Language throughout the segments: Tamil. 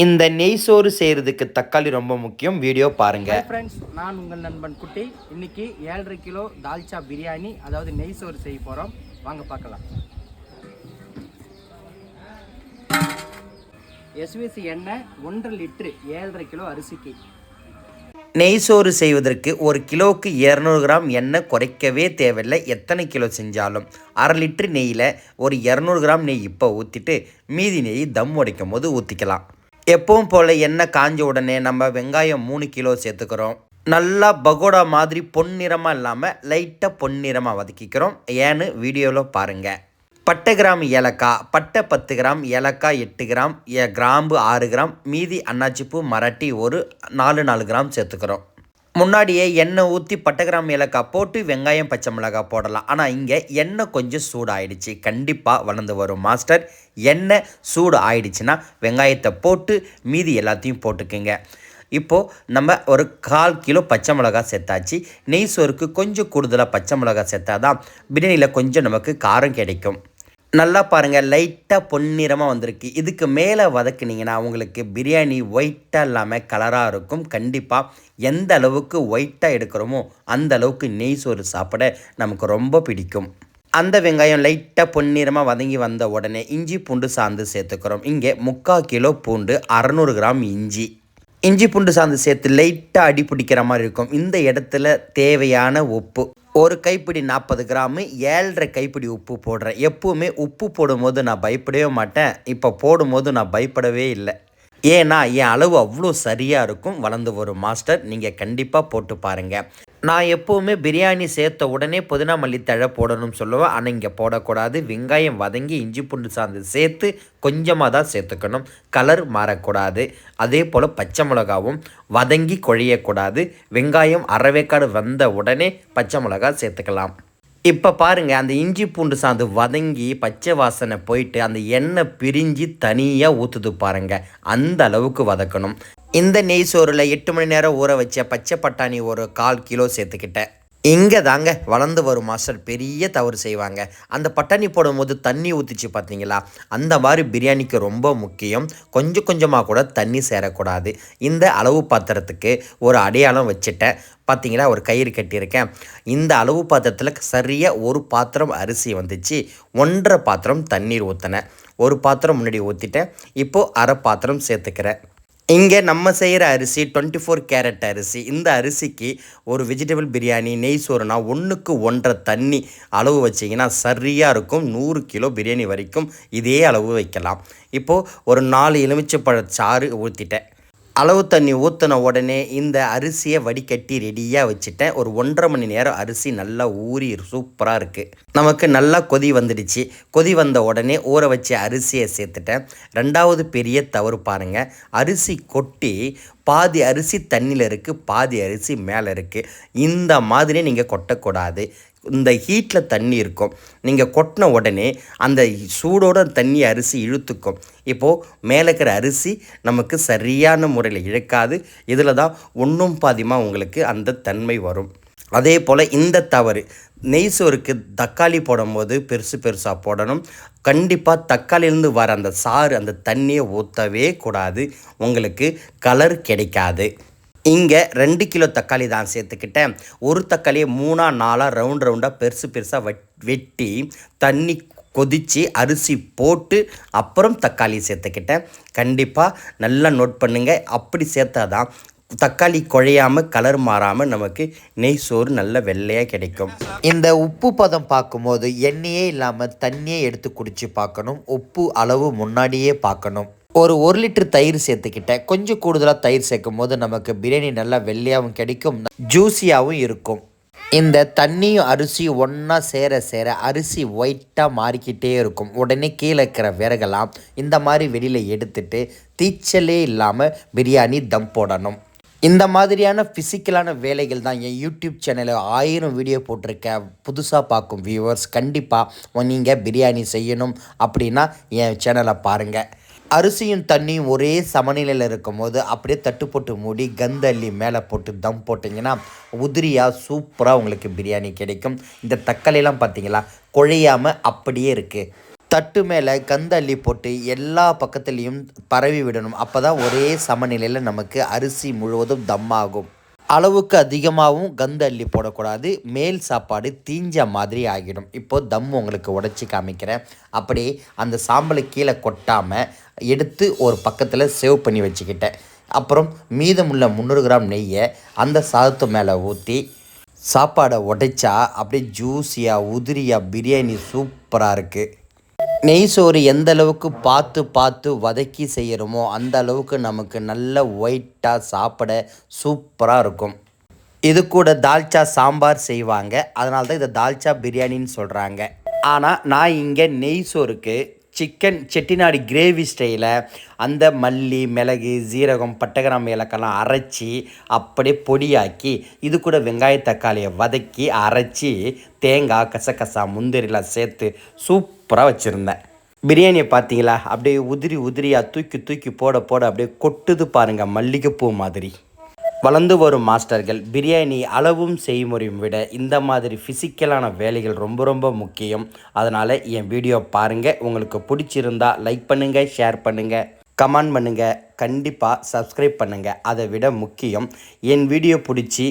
இந்த நெய் சோறு செய்கிறதுக்கு தக்காளி ரொம்ப முக்கியம். வீடியோ பாருங்கள் ஃப்ரெண்ட்ஸ் நான் உங்கள் நண்பன் குட்டி. இன்னைக்கு ஏழரை கிலோ தால்ச்சா பிரியாணி அதாவது நெய் சோறு செய்ய போகிறோம் வாங்க பார்க்கலாம். எஸ்விசி எண்ணெய் ஒன்றரை லிட்ரு ஏழரை கிலோ அரிசிக்கு. நெய் சோறு செய்வதற்கு ஒரு கிலோவுக்கு இரநூறு கிராம் எண்ணெய் குறைக்கவே தேவையில்லை. எத்தனை கிலோ செஞ்சாலும் அரை லிட்டர் நெய்யில் ஒரு இரநூறு கிராம் நெய் இப்போ ஊற்றிட்டு மீதி நெய் தம் உடைக்கும் போது ஊற்றிக்கலாம் எப்பவும் போல் எண்ணெய் காஞ்ச உடனே நம்ம வெங்காயம் மூணு கிலோ சேர்த்துக்கிறோம். நல்லா பகோடா மாதிரி பொன்னிறமாக இல்லாமல் லைட்டாக பொன்னிறமாக வதக்கிக்கிறோம். ஏன்னு வீடியோவில் பாருங்கள் பட்டை கிராம் ஏலக்காய் பட்டை பத்து கிராம் ஏலக்காய் எட்டு கிராம் கிராம்பு ஆறு கிராம் மீதி அன்னாச்சிப்பூ மராட்டி ஒரு நாலு நாலு கிராம் சேர்த்துக்கிறோம். முன்னாடியே எண்ணெய் ஊற்றி பட்டகிராம் ஏலக்காய் போட்டு வெங்காயம் பச்சை மிளகாய் போடலாம். ஆனால் இங்கே எண்ணெய் கொஞ்சம் சூடாயிடுச்சு. கண்டிப்பாக வளர்ந்து வரும் மாஸ்டர். எண்ணெய் சூடு ஆயிடுச்சுன்னா வெங்காயத்தை போட்டு மீதி எல்லாத்தையும் போட்டுக்குங்க. இப்போது நம்ம ஒரு கால் கிலோ பச்சை மிளகாய் சேர்த்தாச்சு. நெய் சோறுக்கு கொஞ்சம் கூடுதலாக பச்சை மிளகாய் சேர்த்தா தான் பிரியாணியில் கொஞ்சம் நமக்கு காரம் கிடைக்கும். நல்லா பாருங்கள் லைட்டாக பொன்னிறமாக வந்திருக்கு. இதுக்கு மேலே வதக்குனிங்கன்னா உங்களுக்கு பிரியாணி ஒயிட்டாக இல்லாமல் கலராக இருக்கும். கண்டிப்பாக எந்த அளவுக்கு ஒயிட்டாக எடுக்கிறோமோ அந்த அளவுக்கு நெய் சோறு சாப்பிட நமக்கு ரொம்ப பிடிக்கும். அந்த வெங்காயம் லைட்டாக பொன்னிறமாக வதங்கி வந்த உடனே இஞ்சி பூண்டு சாந்து சேர்த்துக்கிறோம். இங்கே முக்கால் கிலோ பூண்டு அறநூறு கிராம் இஞ்சி. இஞ்சி பூண்டு சாந்து சேர்த்து லைட்டாக அடி பிடிக்கிற மாதிரி இருக்கும். இந்த இடத்துல தேவையான உப்பு. ஒரு கைப்பிடி நாற்பது கிராமு ஏழரை கைப்பிடி உப்பு போடுறேன். எப்போவுமே உப்பு போடும்போது நான் பயப்படவே மாட்டேன். இப்போ போடும்போது நான் பயப்படவே இல்லை. ஏன்னா என் அளவு அவ்வளோ சரியாக இருக்கும் வளர்ந்து வரும். மாஸ்டர் நீங்கள் கண்டிப்பாக போட்டு பாருங்கள் நான் எப்போவுமே பிரியாணி சேர்த்த உடனே புதினா மல்லித்தழை போடணும்னு சொல்லுவேன். ஆனால் இங்கே போடக்கூடாது. வெங்காயம் வதங்கி இஞ்சி பூண்டு சார்ந்து சேர்த்து கொஞ்சமாக தான் சேர்த்துக்கணும். கலர் மாறக்கூடாது. அதே போல் பச்சை மிளகாவும் வதங்கி குழையக்கூடாது. வெங்காயம் அரைவேக்காடு வந்த உடனே பச்சை மிளகா சேர்த்துக்கலாம். இப்போ பாருங்கள் அந்த இஞ்சி பூண்டு சாந்து வதங்கி பச்சை வாசனை போயிட்டு அந்த எண்ணெய் பிரிஞ்சு தனியாக ஊற்றுது பாருங்கள் அந்த அளவுக்கு வதக்கணும். இந்த நெய் சோறில் எட்டு மணி நேரம் ஊற வச்ச பச்சை பட்டாணி ஒரு கால் கிலோ சேர்த்துக்கிட்டேன். இங்கே தாங்க வளர்ந்து வரும் மாஸ்டர். பெரிய தவறு செய்வாங்க. அந்த பட்டாணி போடும்போது தண்ணி ஊற்றிச்சு பார்த்தீங்களா அந்த மாதிரி பிரியாணிக்கு ரொம்ப முக்கியம். கொஞ்சம் கொஞ்சமாக கூட தண்ணி சேரக்கூடாது. இந்த அளவு பாத்திரத்துக்கு ஒரு அடையாளம் வச்சுட்டேன். பார்த்தீங்களா ஒரு கயிறு கட்டியிருக்கேன். இந்த அளவு பாத்திரத்தில் சரியாக ஒரு பாத்திரம் அரிசி வந்துச்சு. ஒன்றரை பாத்திரம் தண்ணீர் ஊற்றினேன் ஒரு பாத்திரம் முன்னாடி ஊற்றிட்டேன் இப்போது அரை பாத்திரம் சேர்த்துக்கிறேன். இங்கே நம்ம செய்கிற அரிசி டுவெண்ட்டி ஃபோர் கேரட் அரிசி. இந்த அரிசிக்கு ஒரு வெஜிடபிள் பிரியாணி நெய் சோறுனா ஒன்றுக்கு ஒன்றரை தண்ணி அளவு வச்சிங்கன்னா சரியாக இருக்கும். நூறு கிலோ பிரியாணி வரைக்கும் இதே அளவு வைக்கலாம். இப்போது ஒரு நாலு எலுமிச்சைப்பழ சாறு ஊற்றிட்டேன் அளவு தண்ணி ஊற்றின உடனே இந்த அரிசியை வடிகட்டி ரெடியாக வச்சுட்டேன். ஒரு ஒன்றரை மணி நேரம் அரிசி நல்லா ஊறி சூப்பராக இருக்குது நமக்கு நல்லா கொதி வந்துடுச்சு. கொதி வந்த உடனே ஊற வச்ச அரிசியை சேர்த்துட்டேன். ரெண்டாவது பெரிய தவறு பாருங்கள் அரிசி கொட்டி பாதி அரிசி தண்ணியில் இருக்குது பாதி அரிசி மேலே இருக்குது இந்த மாதிரி நீங்கள் கொட்டக்கூடாது. இந்த ஹீட்டில் தண்ணி இருக்கும். நீங்கள் கொட்டின உடனே அந்த சூடோட தண்ணி அரிசி இழுத்துக்கும். இப்போது மேலே இருக்கிற அரிசி நமக்கு சரியான முறையில் இழுக்காது. இதில் தான் ஒன்றும் பாதிமாக உங்களுக்கு அந்த தன்மை வரும். அதே போல் இந்த தவறு நெய் சோறுக்கு தக்காளி போடும்போது பெருசு பெருசாக போடணும். கண்டிப்பாக தக்காளியிலேருந்து வர அந்த சாறு அந்த தண்ணியை ஊற்றவே கூடாது. உங்களுக்கு கலர் கிடைக்காது. இங்கே ரெண்டு கிலோ தக்காளி தான் சேர்த்துக்கிட்டேன். ஒரு தக்காளியை மூணாக நாலாக ரவுண்ட் ரவுண்டாக பெருசு பெருசாக வெட் வெட்டி தண்ணி கொதித்து அரிசி போட்டு அப்புறம் தக்காளி சேர்த்துக்கிட்டேன். கண்டிப்பாக நல்லா நோட் பண்ணுங்கள் அப்படி சேர்த்தா தான் தக்காளி குழையாமல் கலர் மாறாமல் நமக்கு நெய் சோறு நல்ல வெள்ளையாக கிடைக்கும். இந்த உப்பு பதம் பார்க்கும்போது எண்ணெயே இல்லாமல் தண்ணியே எடுத்து குடித்து பார்க்கணும். உப்பு அளவு முன்னாடியே பார்க்கணும். ஒரு ஒரு லிட்டர் தயிர் சேர்த்துக்கிட்டேன். கொஞ்சம் கூடுதலாக தயிர் சேர்க்கும் போது நமக்கு பிரியாணி நல்லா வெள்ளையாகவும் கிடைக்கும் ஜூஸியாகவும் இருக்கும். இந்த தண்ணியும் அரிசியும் ஒன்றா சேர சேர அரிசி ஒயிட்டாக மாறிக்கிட்டே இருக்கும். உடனே கீழே இருக்கிற விறகெல்லாம் இந்த மாதிரி வெளியில் எடுத்துட்டு தீச்சலே இல்லாமல் பிரியாணி தம் போடணும். இந்த மாதிரியான ஃபிசிக்கலான வேலைகள் தான் என் யூடியூப் சேனலில் ஆயிரம் வீடியோ போட்டிருக்கேன். புதுசாக பார்க்கும் வியூவர்ஸ் கண்டிப்பாக நீங்கள் பிரியாணி செய்யணும் அப்படின்னா என் சேனலை பாருங்கள் அரிசியும் தண்ணியும் ஒரே சமநிலையில் இருக்கும்போது அப்படியே தட்டு போட்டு மூடி கந்தள்ளி மேலே போட்டு தம் போட்டிங்கன்னா உதிரியாக சூப்பராக உங்களுக்கு பிரியாணி கிடைக்கும். இந்த தக்காளிலாம் பார்த்தீங்களா? குழையாமல் அப்படியே இருக்குது தட்டு மேலே கந்த அள்ளி போட்டு எல்லா பக்கத்துலேயும் பரவி விடணும். அப்போ தான் ஒரே சமநிலையில் நமக்கு அரிசி முழுவதும் தம்மாகும் அளவுக்கு அதிகமாகவும் கந்த அள்ளி போடக்கூடாது. மேல் சாப்பாடு தீஞ்ச மாதிரி ஆகிடும். இப்போது தம் உங்களுக்கு உடச்சி காமிக்கிறேன். அப்படி அந்த சாம்பலை கீழே கொட்டாமல் எடுத்து ஒரு பக்கத்தில் சேவ் பண்ணி வச்சுக்கிட்டேன். அப்புறம் மீதமுள்ள முந்நூறு கிராம் நெய்யை அந்த சாதத்து மேலே ஊற்றி சாப்பாடை உடைச்சா அப்படியே ஜூஸியாக உதிரியாக பிரியாணி சூப்பராக இருக்குது நெய் சோறு எந்த அளவுக்கு பார்த்து பார்த்து வதக்கி செய்கிறோமோ அந்த அளவுக்கு நமக்கு நல்ல ஒயிட்டாக சாப்பிட சூப்பராக இருக்கும். இது கூட தால்ச்சா சாம்பார் செய்வாங்க. அதனால தான் இதை தால்ச்சா பிரியாணின்னு சொல்கிறாங்க ஆனால் நான் இங்கே நெய் சோறுக்கு சிக்கன் செட்டிநாடு கிரேவி ஸ்டைலில் அந்த மல்லி மிளகு ஜீரகம் பட்டகிராம் ஏலக்கெல்லாம் அரைச்சி அப்படியே பொடியாக்கி இது கூட வெங்காய தக்காளியை வதக்கி அரைச்சி தேங்காய் கசகசா முந்திரிலாம் சேர்த்து சூப்பராக வச்சுருந்தேன். பிரியாணியை பார்த்தீங்களா? அப்படியே உதிரி உதிரியாக தூக்கி தூக்கி போட போட அப்படியே கொட்டுது பாருங்கள் மல்லிகைப்பூ மாதிரி. வளர்ந்து வரும் மாஸ்டர்கள் பிரியாணி அளவும் செய்முறையும் விட இந்த மாதிரி ஃபிசிக்கலான வேலைகள் ரொம்ப ரொம்ப முக்கியம். அதனால் என் வீடியோ பாருங்கள் உங்களுக்கு பிடிச்சிருந்தா லைக் பண்ணுங்கள் ஷேர் பண்ணுங்கள் கமெண்ட் பண்ணுங்கள் கண்டிப்பாக சப்ஸ்கிரைப் பண்ணுங்கள் அதை விட முக்கியம் என் வீடியோ பிடிச்சி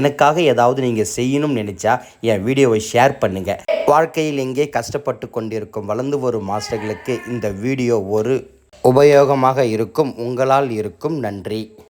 எனக்காக ஏதாவது நீங்கள் செய்யணும்னு நினச்சா என் வீடியோவை ஷேர் பண்ணுங்கள் வாழ்க்கையில் எங்கே கஷ்டப்பட்டு கொண்டிருக்கும் வளர்ந்து வரும் மாஸ்டர்களுக்கு இந்த வீடியோ ஒரு உபயோகமாக இருக்கும் உங்களால் இருக்கும். நன்றி.